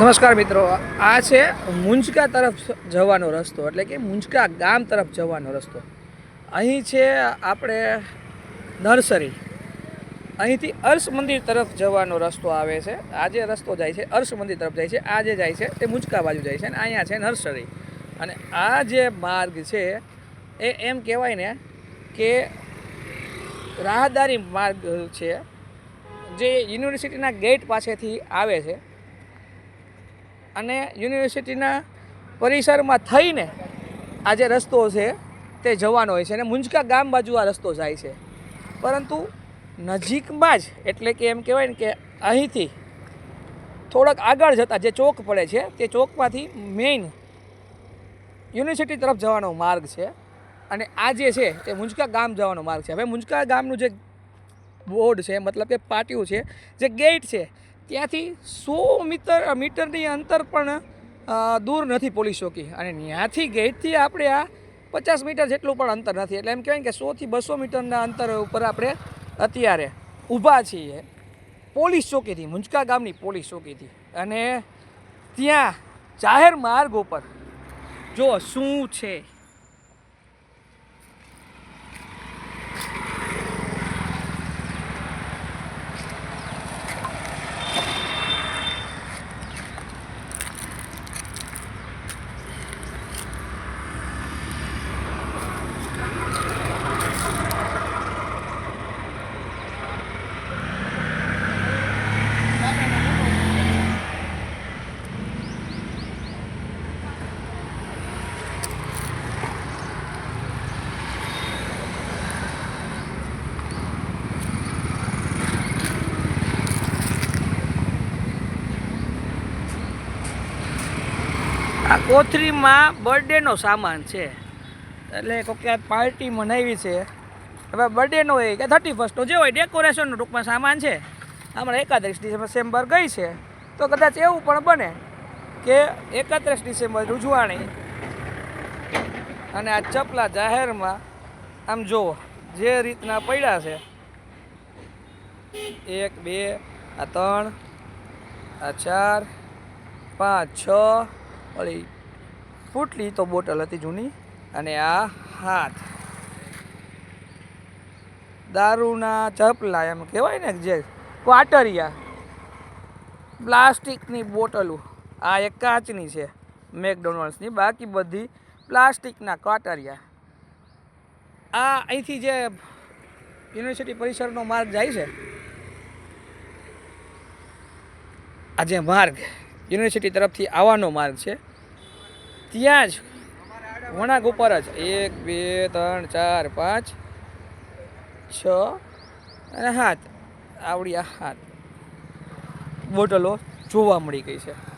નમસ્કાર મિત્રો. આ છે મુંજકા તરફ જવાનો રસ્તો, એટલે કે મુંજકા ગામ તરફ જવાનો રસ્તો. અહીં છે આપણે નર્સરી. અહીંથી અર્શ મંદિર તરફ જવાનો રસ્તો આવે છે. આ જે રસ્તો જાય છે અર્શ મંદિર તરફ જાય છે, આ જે જાય છે, તે મુંજકા બાજુ જાય છે અને અહીંયા છે નર્સરી. અને આ જે માર્ગ છે, એ એમ કહેવાય ને કે રાહદારી માર્ગ છે, જે યુનિવર્સિટીના ગેટ પાસેથી આવે છે. અને યુનિવર્સિટીના પરિસરમાં થઈને આ જે રસ્તો છે તે જવાનો હોય છે અને મુંજકા ગામ બાજુ આ રસ્તો જાય છે. પરંતુ નજીકમાં જ, એટલે કે એમ કહેવાય ને કે અહીંથી થોડાક આગળ જતાં જે ચોક પડે છે, તે ચોકમાંથી મેઇન યુનિવર્સિટી તરફ જવાનો માર્ગ છે અને આ જે છે તે મુંજકા ગામ જવાનો માર્ગ છે. હવે મુંજકા ગામનું જે બોર્ડ છે, મતલબ કે પાટિયું છે, જે ગેટ છે ત્યાંથી સો મીટર મીટરની અંતર પણ દૂર નથી પોલીસ ચોકી. અને ત્યાંથી ગેટથી આપણે આ પચાસ મીટર જેટલું પણ અંતર નથી. એટલે એમ કહેવાય કે સોથી બસો મીટરના અંતર ઉપર આપણે અત્યારે ઊભા છીએ પોલીસ ચોકીથી, મુંજકા ગામની પોલીસ ચોકીથી. અને ત્યાં જાહેર માર્ગ ઉપર, જો શું છે? આ કોથરીમાં બર્થડેનો સામાન છે. એટલે કોઈક પાર્ટી મનાવી છે. હવે બર્થડેનો હોય કે થર્ટી ફર્સ્ટનો જે હોય ડેકોરેશનનો ટૂંકમાં સામાન છે. હમણાં એકત્રીસ ડિસેમ્બર ગઈ છે. તો કદાચ એવું પણ બને કે એકત્રીસ ડિસેમ્બર રૂજવાણી અને આ ચપલા જાહેરમાં આમ જુઓ જે રીતના પડ્યા છે. એક, બે, આ ત્રણ, આ ચાર, પાંચ, છ ઓલી ફૂટલી તો બોટલ હતી જૂની અને આ હાથ. દારૂના ચપલા એમ કહેવાય ને જે ક્વાટરિયા. પ્લાસ્ટિકની બોટલો. આ એક કાચની છે, મેકડોનલ્ડ્સની. બાકી બધી પ્લાસ્ટિકના ક્વાટરિયા. આ અહીંથી જે યુનિવર્સિટી પરિસરનો માર્ગ જાય છે, આ જે માર્ગ યુનિવર્સિટી તરફથી આવવાનો માર્ગ છે. ત્યાં જ વણાક ઉપર જ એક, બે, ત્રણ, ચાર, પાંચ, છ અને હાથ, આવડી આ હાથ બોટલો જોવા મળી ગઈ છે.